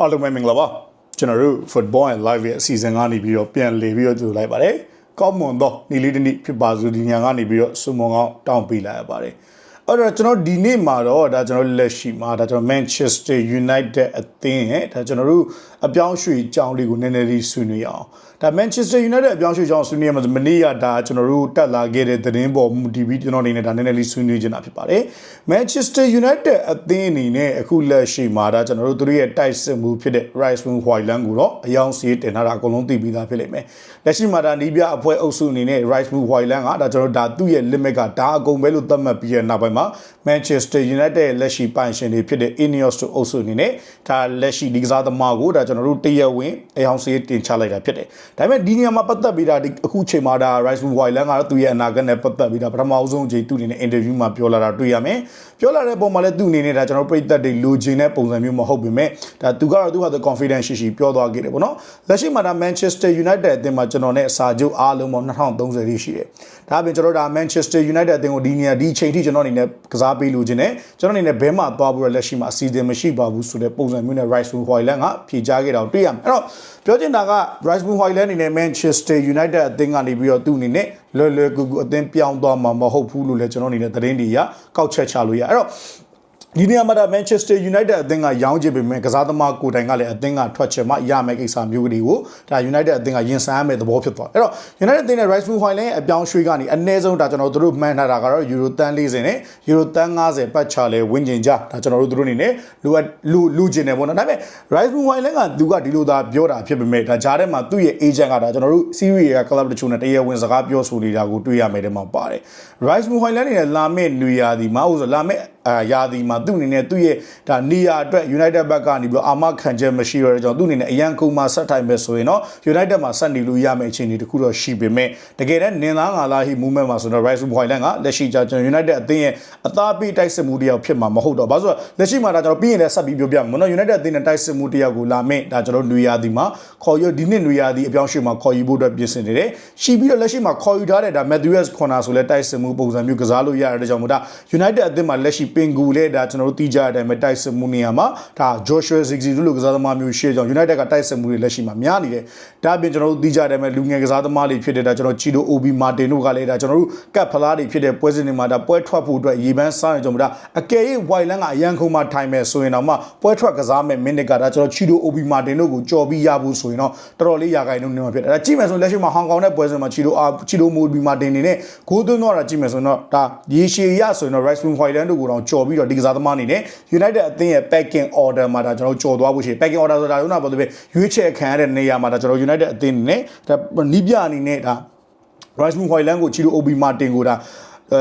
အားလုံးပဲမင်္ဂလာပါကျွန်တော်တို့ football and live ရဲ့အစီအစဉ်ကနေပြီးတော့ပြန်လည်ပြီးတော့ကြိုလိုက်ပါတယ်ကောင်းမွန်သောနေ့လေးတစ်နေ့ဖြစ်ပါစို့ဒီညကနေပြီးတော့စုံမုံကောင်းတောင်းပေးလိုက်ရပါတယ် အဲ့တော့ကျွန်တော်ဒီနေ့မှာတော့ဒါကျွန်တော်လက်ရှိမှာဒါကျွန်တော် Manchester United အသင်းရဲ့ဒါကျွန်တော်တို့အပြောင်းရွှေ့ကြောင်းလေးကိုနည်းနည်းလေးဆွေးနွေးအောင်ဒါ Manchester United အပြောင်းရွှေ့ကြောင်းဆွေးနွေးရမှာမနေ့ကဒါကျွန်တော်တို့တက်လာခဲ့တဲ့သတင်းပေါ်မူတည်ပြီးကျွန်တော်အနေနဲ့ဒါနည်းနည်းလေးဆွေးနွေးချင်တာဖြစ်ပါတယ် Manchester United အသင်းအနေနဲ့အခုလက်ရှိမှာဒါကျွန်တော်တို့သူတို့ရဲ့တိုက်စစ်မှုဖြစ်တဲ့ Rice Wing Hoyland ကိုတော့အယောင်စီးတင်ထားတာအကုန်လုံးသိပြီးသားဖြစ်လိမ့်မယ်လက်ရှိမှာဒါနီးပြအဖွဲ့အုပ်စုအနေနဲ့ Rice Wing Hoyland ကဒါကျွန်တော်တို့ဒါသူ့ရဲ့ limit ကဒါအကုန်ပဲလို့သတ်မှတ်ပြီးတဲ့နောက်ပိုင်းမှာ Manchester United ရဲ့လက်ရှိပိုင်ရှင်တွေဖြစ်တဲ့ Ineos တို့အုပ်စုအနေနဲ့ဒါလက်ရှိဒီကစားသမားကိုဒါကျွန်တော်တို့တရက်ဝင်အယောင်စီးတင်ချလိုက်တာဖြစ်တယ်ဒါပေမဲ့ဒီနေရာမှာပတ်သက်ပြီးဒါဒီအခုချိန်မှာဒါ Rice Wing Hoyland ကတော့သူ့ရဲ့အနာဂတ်နဲ့ပတ်သက်ပြီးဒါပထမအဆုံးအချိန်သူ့အနေနဲ့ interview မှာပြောလာတာတွေ့ရမယ်ပြောလာတဲ့ပုံမှာလည်းသူ့အနေနဲ့ဒါကျွန်တော်တို့ပြည်သက်တွေလိုချင်တဲ့ပုံစံမျိုးမဟုတ်ပေမဲ့ဒါသူကတော့သူ့ဟာသူ confidence ရှိရှိပြောသွားခဲ့တယ်ပေါ့နော်လက်ရှိမှာဒါ Manchester United အသင်းမှာကျွန်တော်နဲ့စာချုပ်အားလုံးပေါင်း2030တိရှိတယ်ဒါအပြင်ကျွန်တော်တို့ဒါ Manchester United အသင်းကိုဒီနေရာဒီချိန်ထိကျွန်တော်အနေနဲ့ကစားပေးလိုချင်တယ်ကျွန်တော်အနေနဲ့ဘဲမှာသွားဖို့လက်ရှိမှာအစီအစဉ်မရှိပါဘူးဆိုတဲ့ပုံစံမျိုးနဲ့ Rice Hoyland ကဖြေကြားခဲ့တာကိုတွေ့ရမယ်အဲ့တော့ပြောချင်တာက Rice Hoyland အနေနဲ့ Manchester United အသင်းကနေပြီးတော့သူ့အနေနဲ့လွယ်လွယ်ကူကူအသင်းပြောင်းသွားမှာမဟုတ်ဘူးလို့လည်းကျွန်တော်အနေနဲ့သတင်းတွေရကောက်ချက်ချလို့ရအဲ့တော့ ဒီနေရာမှာဒါ Manchester United အသင်းကရောင်းချပေမဲ့ကစားသမားကိုယ်တိုင်ကလည်းအသင်းကထွက်ချင်မှရမယ်ကိစ္စမျိုးတွေကိုဒါ United အသင်းကရင်ဆိုင်ရမယ့်သဘောဖြစ်သွားတယ်။အဲ့တော့ United အသင်းနဲ့ Rice Blue Hoyland ရဲ့အပြောင်းရွှေ့ကနေအနည်းဆုံးဒါကျွန်တော်တို့မှန်းထားတာကတော့ Euro တန်း40နဲ့ Euro တန်း50ပတ်ချလဲဝင်းကျင်ကြဒါကျွန်တော်တို့တို့အနေနဲ့လူလူလူကျင်တယ်ပေါ့နော်။ဒါပေမဲ့ Rice Blue Hoyland ကသူကဒီလိုသာပြောတာဖြစ်ပေမဲ့ဒါကြားထဲမှာသူ့ရဲ့ agent ကဒါကျွန်တော်တို့ Serie A club တချို့နဲ့တရားဝင်စကားပြောဆိုနေတာကိုတွေ့ရမယ်တဲ့မှာပါတယ်။ Rice Blue Hoyland နဲ့လာမယ့်နွေရာသီမှာဥဆိုလာမယ့်အာယာဒီမှာသူ့အနေနဲ့သူ့ရဲ့ဒါနေရာအတွက် United ဘက်ကနေပြီးအာမခံချက်မရှိရတဲ့ကြောင့်သူ့အနေနဲ့အရန်ကုန်းမှာဆက်ထိုင်မယ်ဆိုရင်တော့ United မှာဆက်နေလို့ရမယ့်အခြေအနေတခုတော့ရှိပေမဲ့တကယ်တမ်းနင်သားငါလာဟိ movement မှာဆိုတော့ Rice Hoyland ကလက်ရှိကျကျွန်တော် United အသင်းရဲ့အသားပေးတိုက်စစ်မှုတယောက်ဖြစ်မှာမဟုတ်တော့ဘာလို့ဆိုတော့လက်ရှိမှာဒါကျွန်တော်ပြီးရင်လည်းဆက်ပြီးပြောပြမယ်နော် United အသင်းနဲ့တိုက်စစ်မှုတယောက်ကိုလာမယ့်ဒါကျွန်တော်နွေရာသီမှာခေါ်ရဒီနှစ်နွေရာသီအပြောင်းရွှေ့မှာခေါ်ယူဖို့အတွက်ပြင်ဆင်နေတယ်ရှိပြီးတော့လက်ရှိမှာခေါ်ယူထားတဲ့ဒါ Matthews Corner ဆိုလဲတိုက်စစ်မှုပုံစံမျိုးကစားလို့ရတဲ့ကြောင့်မို့ဒါ United အသင်းမှာလက်ရှိပင်ကူလဲဒါကျွန်တော်တို့တီးကြတဲ့အတိုင်းပဲတိုက်စစ်မှုနေရာမှာဒါ Joshua Zirkzee တို့လိုကစားသမားမျိုးရှိကြောင့် United ကတိုက်စစ်မှုတွေလက်ရှိမှာများနေတယ်ဒါအပြင်ကျွန်တော်တို့တီးကြတဲ့အတိုင်းပဲလူငယ်ကစားသမားတွေဖြစ်တဲ့ဒါကျွန်တော် Chido Obi Martin တို့ကလည်းဒါကျွန်တော်တို့ကပ်ဖလားတွေဖြစ်တဲ့ပွဲစဉ်တွေမှာဒါပွဲထွက်ဖို့အတွက်ရေပန်းစားနေကြမှာဒါအကယ်၍ Whiteland ကအရန်ခုံမှာထိုင်မယ်ဆိုရင်တော့မှပွဲထွက်ကစားမယ်မိနစ်ကဒါကျွန်တော် Chido Obi Martin တို့ကိုကြော်ပြီးရဖို့ဆိုရင်တော့တော်တော်လေးရာခိုင်နှုန်းနေမှာဖြစ်တယ်ဒါကြည့်မယ်ဆိုလက်ရှိမှာဟောင်ကောင်နဲ့ပွဲစဉ်မှာ Chido Chido Obi Martin နေနဲ့ဂိုးသွင်းတော့တာကြည့်မယ်ဆိုရင်တော့ဒါရေရှည်ရဆိုရင်တော့ Rice Wing Whiteland တို့ကိုတော့ကြော်ပြီးတော့ဒီကစားသမားအနေနဲ့ United အသင်းရဲ့ packing order မှာဒါကျွန်တော်ကြော်သွားဖို့ရှိတယ် packing order ဆိုတာကဘာလို့လဲရွေးချယ်ခံရတဲ့နေရာမှာဒါကျွန်တော် United အသင်းနဲ့ဒါနီးပြအနေနဲ့ဒါ Rice Moon Hoyland ကိုချီလို OB Martin ကိုဒါအဲ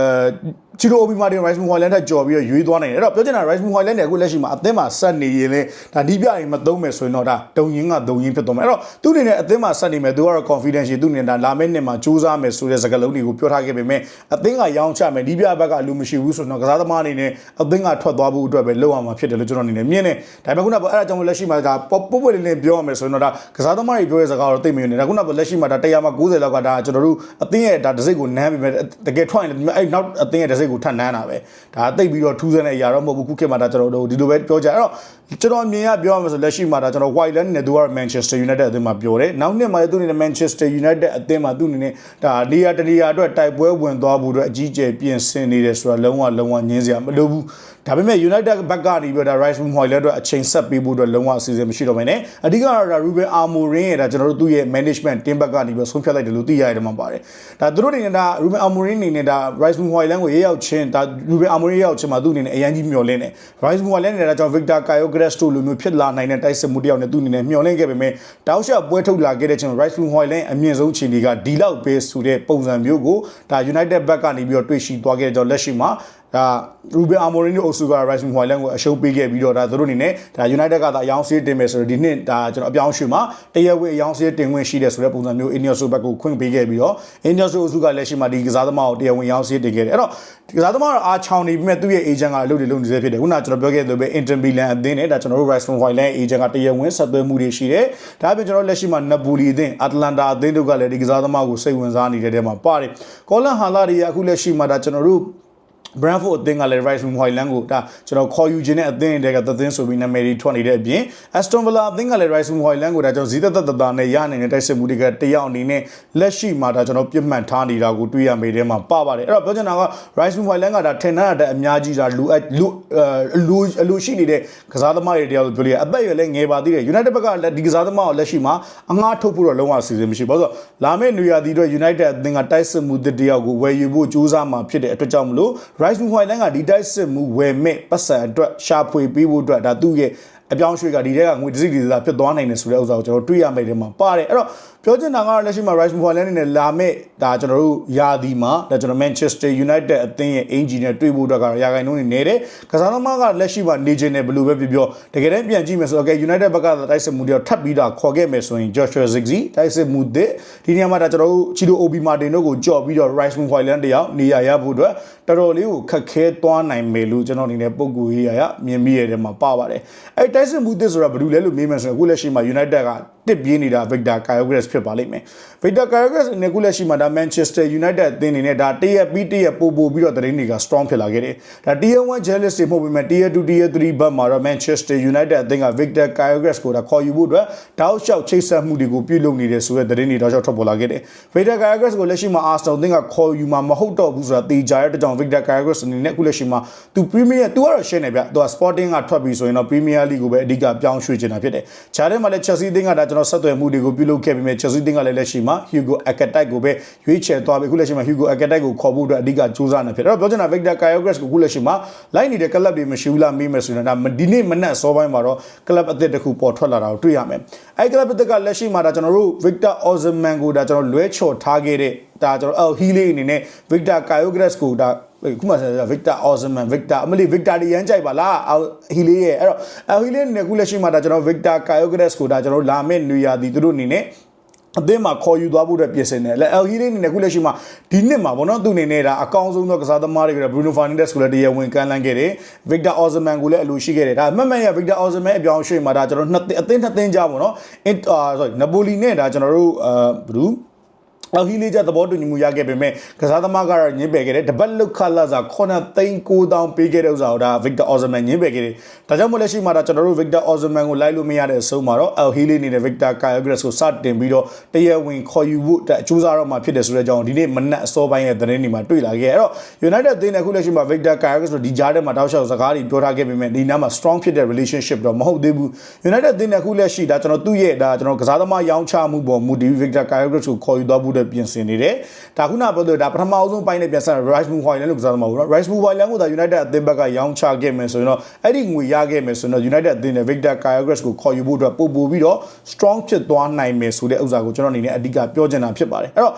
ချီလို OB Martin Rice Moon Hoyland တက်ကြော်ပြီးတော့ရွေးသွားနိုင်တယ်အဲ့တော့ပြောချင်တာ Rice Moon Hoyland နဲ့အခုလက်ရှိမှာအသင်းမှာဆက်နေရင်လေဒါနီးပြရင်မသုံးမယ်ဆိုရင်တော့ဒါတုံရင်းကတုံရင်းဖြစ်သွားမယ်အဲ့တော့သူ့အနေနဲ့အသင်းမှာဆက်နေမယ်သူကတော့ confidence ရှိသူ့အနေနဲ့ဒါလာမယ့်နှစ်မှာစူးစမ်းမယ်ဆိုတဲ့စကားလုံးတွေကိုပြောထားခဲ့ပေမဲ့အသင်းကရောင်းချမယ်နီးပြဘက်ကလူမရှိဘူးဆိုတော့ကစားသမားအနေနဲ့အသင်းကထွက်သွားဖို့အတွက်ပဲလုပ်ရမှာဖြစ်တယ်လို့ကျွန်တော်အနေနဲ့မြင်တယ်ဒါပေမဲ့ခုနကအဲ့ဒါကြောင့်လက်ရှိမှာဒါပုတ်ပုတ်လေးလေးပြောရမယ်ဆိုရင်တော့ဒါကစားသမားတွေပြောတဲ့စကားတော့သိမမြင်နေဒါခုနကလက်ရှိမှာဒါ100မှာ90လောက်ကဒါကျွန်တော်တို့အသင်းရဲ့ဒါတစ်စိတ်ကိုနမ်းပြီးမဲ့တကယ်ထွက်ရင်အဲ့နောက်အသင်းရဲ့တစ်စိတ်ကိုထပ်နမ်းတာပဲဒါသိပြီးတော့ထူးဆန်းတဲ့အရာတော့မဟုတ်ဘူးခုခေတ်မှာဒါကျွန်တော်တို့ဒီလိုပဲပြောကြအဲ့တော့ကျွန်တော်မြင်ရပြောရမယ်ဆိုလက်ရှိမှာဒါကျွန်တော် White Land နဲ့သူက Manchester United အသင်းမှာပြောတယ်နောက်နှစ်မှာသူအနေနဲ့ Manchester United အသင်းမှာသူအနေနဲ့ဒါနေရာတနေရာအတွက်တိုက်ပွဲဝင်သွားဖို့အတွက်အကြီးကျယ်ပြင်ဆင်နေတယ်ဆိုတာလုံးဝလုံးဝညင်းစရာမလိုဘူးဒါပေမဲ့ United ဘက်ကနေပြီးတော့ဒါ Rice Room Hoyle အတွက်အချိန်ဆက်ပေးဖို့အတွက်လုံးဝအစီအစဉ်မရှိတော့ဘဲနဲ့အဓိကတော့ဒါ Ruben Amorim ရဲ့ဒါကျွန်တော်တို့သူ့ရဲ့ management team ဘက်ကနေပြီးတော့ဆုံးဖြတ်လိုက်တယ်လို့သိရတယ်မှာပါတယ်ဒါသူတို့အနေနဲ့ဒါ Ruben Amorim အနေနဲ့ဒါ Rice Room Hoyle ကိုရေးရောက်ချင်းဒါ Ruben Amorim ရေးရောက်ချင်းမှာသူ့အနေနဲ့အရန်ကြီးမျှော်လင့်တယ် Rice Room Hoyle နဲ့ဒါကျွန်တော် Victor Kyogres တို့လိုမျိုးဖြစ်လာနိုင်တဲ့တိုက်စစ်မှုတယောက်နဲ့သူ့အနေနဲ့မျှော်လင့်ခဲ့ပေမဲ့တောက်လျှောက်ပွဲထုတ်လာခဲ့တဲ့ချင်း Rice Room Hoyle အမြင့်ဆုံးခြေတွေကဒီလောက်ပဲဆိုတဲ့ပုံစံမျိုးကိုဒါ United ဘက်ကနေပြီးတော့တွေ့ရှိသွားခဲ့တဲ့ကြောင့်လက်ရှိမှာ ဒါရူဘင်အာမိုရီနိုအုပ်စုက Rising Hoyland ကိုအရှုံးပေးခဲ့ပြီးတော့ဒါသူတို့အနေနဲ့ဒါ United ကသာအယောင်ဆေးတင်မယ်ဆိုတော့ဒီနှစ်ဒါကျွန်တော်အပြောင်းရွှေ့မှာတရက်ဝက်အယောင်ဆေးတင်ခွင့်ရှိတယ်ဆိုတဲ့ပုံစံမျိုး Ineos ဘက်ကိုခွင့်ပေးခဲ့ပြီးတော့ Ineos အုပ်စုကလည်းရှိမှဒီကစားသမားကိုတရားဝင်အယောင်ဆေးတင်ခဲ့တယ်အဲ့တော့ဒီကစားသမားကအားချောင်းနေပြီးမဲ့သူ့ရဲ့ agent ကအလုပ်တွေလုပ်နေသေးဖြစ်တယ်ခုနကကျွန်တော်ပြောခဲ့သလိုပဲ Inter Milan အသင်းနဲ့ဒါကျွန်တော်တို့ Rising Hoyland agent ကတရားဝင်ဆက်သွယ်မှုတွေရှိတယ်ဒါအပြင်ကျွန်တော်လက်ရှိမှာ Napoli အသင်း Atlanta အသင်းတို့ကလည်းဒီကစားသမားကိုစိတ်ဝင်စားနေတဲ့တဲမှာပါတယ် Colin Hala တွေကအခုလက်ရှိမှာဒါကျွန်တော်တို့ Brentford အသင်းကလည်း Rice Hoyland ကိုဒါကျွန်တော်ခေါ်ယူခြင်းနဲ့အသင်းတွေကသသင်းဆိုပြီးနာမည်တွေထွက်နေတဲ့အပြင် Aston Villa အသင်းကလည်း Rice Hoyland ကိုဒါကျွန်တော်ဇီးသက်သက်သက်နဲ့ရနိုင်တဲ့တိုက်စစ်မှုတွေကတယောက်အနေနဲ့လက်ရှိမှာဒါကျွန်တော်ပြစ်မှတ်ထားနေတာကိုတွေ့ရမိတယ်မှာပါပါတယ်အဲ့တော့ပြောချင်တာက Rice Hoyland ကဒါထင်ထားတဲ့အများကြီးဒါလူအလူအလူအလူရှိနေတဲ့ကစားသမားတွေတယောက်ပြောလို့ရအသက်အရွယ်လည်းငယ်ပါသေးတယ် United ဘက်ကလည်းဒီကစားသမားကိုလက်ရှိမှာအငှားထုတ်ဖို့တော့လုံးဝအစီအစဉ်မရှိဘူးဘာလို့ဆိုလာမယ့်နေရာဒီတော့ United အသင်းကတိုက်စစ်မှုတစ်တယောက်ကိုဝယ်ယူဖို့ကြိုးစားမှာဖြစ်တဲ့အတွက်ကြောင့်မလို့ Rice Hoyland ကဒီတိုက်စစ်မှုဝယ်မဲ့ပတ်စံအတွက်ရှာဖွေပေးဖို့အတွက်ဒါသူ့ရဲ့အပြောင်းရွှေ့ကဒီတဲကငွေတစိဒီသာဖြစ်သွားနိုင်တယ်ဆိုတဲ့ဥစ္စာကိုကျွန်တော်တွေ့ရမယ်ဒီမှာပါတယ်အဲ့တော့ ပြောချင်တာကတော့လက်ရှိမှာ Rice Hoyland နဲ့လာမဲ့ဒါကျွန်တော်တို့ယာဒီမှာဒါကျွန်တော် Manchester United အသင်းရဲ့အင်ဂျီနဲ့တွေ့ဖို့အတွက်ကတော့ရာဂိုင်နှုန်းနေနေတယ်ကစားသမားကလက်ရှိမှာနေခြင်းနဲ့ဘယ်လိုပဲပြောပြောတကယ်တမ်းပြန်ကြည့်မယ်ဆိုတော့ okay United ဘက်ကတိုက်စစ်မှုတွေထပ်ပြီးတော့ခေါ်ခဲ့မယ်ဆိုရင် Joshua Ziggy တိုက်စစ်မှုတဲ့ဒီနေရာမှာဒါကျွန်တော်တို့ချီလို OB Martin တို့ကိုကြော်ပြီးတော့ Rice Hoyland တယောက်နေရာရဖို့အတွက်တော်တော်လေးကိုခက်ခဲသွားနိုင်မယ်လို့ကျွန်တော်အနေနဲ့ပုံကူရေးရရမြင်မိရတဲ့မှာပါပါတယ်အဲတိုက်စစ်မှုတဲ့ဆိုတာဘာလို့လဲလို့မေးမှဆိုရင်အခုလက်ရှိမှာ United က တစ်ပြေးနေတာ Victor Gyokeres ဖြစ်ပါလိမ့်မယ် Victor Gyokeres အနေနဲ့ခုလက်ရှိမှာဒါ Manchester United အသင်းအနေနဲ့ဒါတရက်ပြီးတရက်ပို့ပို့ပြီးတော့သတင်းတွေက strong ဖြစ်လာခဲ့တယ်ဒါ Tier 1 jealous တွေမဟုတ်ပေမဲ့ Tier 2 Tier 3ဘက်မှာတော့ Manchester United အသင်းက Victor Gyokeres ကိုဒါခေါ်ယူဖို့အတွက်တောက်လျှောက်ချိတ်ဆက်မှုတွေကိုပြုလုပ်နေတယ်ဆိုတဲ့သတင်းတွေတောက်လျှောက်ထွက်ပေါ်လာခဲ့တယ် Victor Gyokeres ကိုလက်ရှိမှာ Arsenal အသင်းကခေါ်ယူမှာမဟုတ်တော့ဘူးဆိုတာသိကြရတဲ့ကြောင့် Victor Gyokeres အနေနဲ့ခုလက်ရှိမှာသူ Premier သူကတော့ရှင်းနေဗျသူက Sporting ကထွက်ပြီးဆိုရင်တော့ Premier League ကိုပဲအဓိကပြောင်းရွှေ့ချင်တာဖြစ်တယ်။ခြားထဲမှာလည်း Chelsea အသင်းကဒါကျွန်တော်ဆက်သွယ်မှုတွေကိုပြုလုပ်ခဲ့ပေမဲ့ Chelsea အသင်းကလည်းလက်ရှိမှာ Hugo Ekatike ကိုပဲရွေးချယ်သွားပြီခုလက်ရှိမှာ Hugo Ekatike ကိုခေါ်ဖို့အတွက်အဓိကစူးစမ်းနေဖြစ်တယ်။အဲ့တော့ပြောချင်တာ Victor Gyokeres ကိုခုလက်ရှိမှာလိုက်နေတဲ့ club တွေမရှိဘူးလားမေးမယ်ဆိုရင်ဒါဒီနေ့မနက်စောပိုင်းမှာတော့ club အသစ်တစ်ခုပေါ်ထွက်လာတာကိုတွေ့ရမယ်။အဲ့ club အသစ်ကလက်ရှိမှာဒါကျွန်တော်တို့ Victor Osimhen ကိုဒါကျွန်တော်လွဲချော်ထားခဲ့တဲ့ဒါကျွန်တော် El Healy အနေနဲ့ Victor Gyokeres ကိုဒါ ခုမှဆက်ဗစ်တာအော်ဇမန်ဗစ်တာအမလီဗစ်တာဒီရန်ကြိုက်ပါလားဟီလေးရဲ့အဲ့တော့အဟီလေးနဲ့ခုလက်ရှိမှာဒါကျွန်တော်ဗစ်တာကာယိုဂရက်စ်ကိုဒါကျွန်တော်လာမယ့်နွေရာသီသူတို့အနေနဲ့အသင်းမှာခေါ်ယူသွားဖို့အတွက်ပြင်ဆင်တယ်။လက်အယ်ဟီလေးအနေနဲ့ခုလက်ရှိမှာဒီနှစ်မှာဗောနော်သူအနေနဲ့ဒါအကောင်းဆုံးသောကစားသမားတွေကဘရူနိုဖာနီဒက်စ်ကိုလည်းတရားဝင်ကမ်းလှမ်းခဲ့တယ်။ဗစ်တာအော်ဇမန်ကိုလည်းအလိုရှိခဲ့တယ်။ဒါမှတ်မှတ်ရဗစ်တာအော်ဇမန်အပြောင်းရွှေ့မှာဒါကျွန်တော်နှစ်အသင်းနှစ်သင်းကြားဗောနော်။အင်အာ sorry နပိုလီနဲ့ဒါကျွန်တော်တို့အာဘရူ အော်ဟီလေးကြသဘောတူညီမှုရခဲ့ပေမဲ့ကစားသမားကတော့ညင်းပယ်ခဲ့တယ်တပတ်လုခလာစာ9သိန်း9000ပေးခဲ့တဲ့ဥစ္စာကိုဒါ Victor Osimhen ညင်းပယ်ခဲ့တယ်ဒါကြောင့်မို့လက်ရှိမှာဒါကျွန်တော်တို့ Victor Osimhen ကိုလိုက်လို့မရတဲ့အဆုံးမှာတော့ El Hili နေတဲ့ Victor Gyokeres ကိုစတင်ပြီးတော့တရားဝင်ခေါ်ယူဖို့အကျိုးစားတော့မှာဖြစ်တယ်ဆိုတဲ့အကြောင်းဒီနေ့မနက်အစောပိုင်းရဲ့သတင်းတွေမှာတွေ့လာခဲ့အဲ့တော့ United အသင်းနဲ့အခုလက်ရှိမှာ Victor Gyokeres တို့ဒီကြားထဲမှာတောက်လျှောက်စကားတွေပြောထားခဲ့ပေမဲ့ဒီနားမှာ strong ဖြစ်တဲ့ relationship တော့မဟုတ်သေးဘူး United အသင်းနဲ့အခုလက်ရှိဒါကျွန်တော်သူ့ရဲ့ဒါကျွန်တော်ကစားသမားရောင်းချမှုပေါ်မူတည် Victor Gyokeres ကိုခေါ်ယူသွားဖို့အတွက်ပြင်ဆင်နေတယ်။ဒါခုနပြောလို့ဒါပထမအဆုံးပိုင်းနဲ့ပြန်ဆက် Rice Move Hojland လို့ကစားသမားဘူးနော်။ Rice Move Hojland ကိုဒါ United အသင်းဘက်ကရောင်းချခဲ့မယ်ဆိုရင်တော့အဲ့ဒီငွေရခဲ့မယ်ဆိုရင်တော့ United အသင်းနဲ့ Victor Gyökeres ကိုခေါ်ယူဖို့အတွက်ပို့ပို့ပြီးတော့ strong ဖြစ်သွားနိုင်မယ်ဆိုတဲ့ဥစ္စာကိုကျွန်တော်အနေနဲ့အဓိကပြောချင်တာဖြစ်ပါတယ်။အဲ့တော့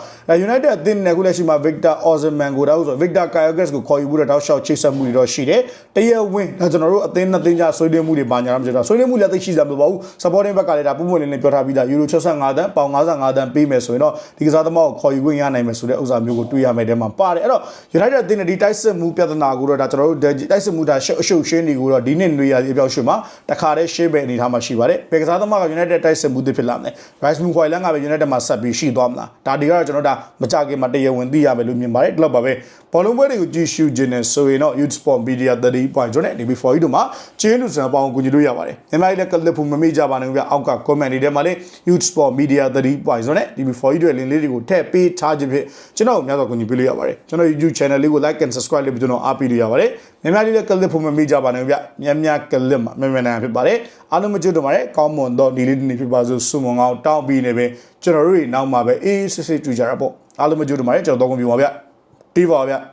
United အသင်းနဲ့ခုလက်ရှိမှာ Victor Osimhen ကိုဒါဆို Victor Gyökeres ကိုခေါ်ယူဖို့တော့တောက်လျှောက်ချိတ်ဆက်မှုတွေတော့ရှိတယ်။တရားဝင်ဒါကျွန်တော်တို့အသင်းနဲ့အသင်းကြားဆွေးနွေးမှုတွေပါညာရမှာကျွန်တော်ဆွေးနွေးမှုလည်းသိရှိစရာမလိုပါဘူး။ supporting ဘက်ကလည်းဒါပုံမှန်လေးနဲ့ပြောထားပြီးသား Euro 65တန်းပေါင်55တန်းပေးမယ်ဆိုရင်တော့ဒီကစားသမားကိုခေါ်ယူခွင့်ရနိုင်မယ်ဆိုတဲ့ဥစ္စာမျိုးကိုတွေ့ရမယ်တဲ့မှာပါတယ်အဲ့တော့ United အသင်းနဲ့ဒီတိုက်စစ်မှုပြဿနာကိုတော့ဒါကျွန်တော်တို့တိုက်စစ်မှုဒါရှုပ်ရှုပ်ရှင်းတွေကိုတော့ဒီနှစ်နွေရာသီအပြောက်ရွှေ့မှာတခါတည်းရှင်းပဲအနေထားမှာရှိပါတယ်ဘယ်ကစားသမားက United တိုက်စစ်မှုသစ်ဖြစ်လာမလဲ Rice Move Hoyland ကပဲ United မှာဆက်ပြီးရှိသွားမလားဒါဒီကတော့ကျွန်တော်ဒါမကြခင်မှာတရားဝင်သိရမယ်လို့မြင်ပါတယ်ဒီလောက်ပါပဲ ဘောလုံးပွဲတွေကိုကြည့်ရှုခြင်းနဲ့ဆိုရင်တော့ Youth Sport Media 30.0နဲ့ DB4 တို့မှာကျင်းလူစံပေါင်းကိုကြည့်လို့ရပါတယ်မြန်မာပြည်လည်းကလစ်ဖို့မမေ့ကြပါနဲ့ဗျအောက်က comment တွေထဲမှာလည်း Youth Sport Media 30.0နဲ့ DB4 တို့ရဲ့ link လေးတွေကိုထည့်ပေးထားခြင်းဖြင့်ကျွန်တော်များစွာကူညီပေးလို့ရပါတယ်ကျွန်တော် YouTube channel လေးကို like and subscribe လုပ်ပြီးကျွန်တော်အားပေးလို့ရပါတယ်မြန်မာပြည်လည်းကလစ်ဖို့မမေ့ကြပါနဲ့ဗျမြန်မြန်ကလစ်မှာမြန်မြန်နိုင်ဖြစ်ပါတယ်အားလုံးမကြွတော့ပါတယ်ကောင်းမွန်တော့ဒီလေးဒီနေ့ဖြစ်ပါစို့ဆုမွန်ကောင်းတောင်းပြီးနေပဲကျွန်တော်တို့တွေနောက်မှာပဲအေးစစ်စစ်ကြွကြတာပေါ့အားလုံးမကြွတော့ပါတယ်ကျွန်တော်တော့ကုန်ပြပါဗျ တီးပါဗျ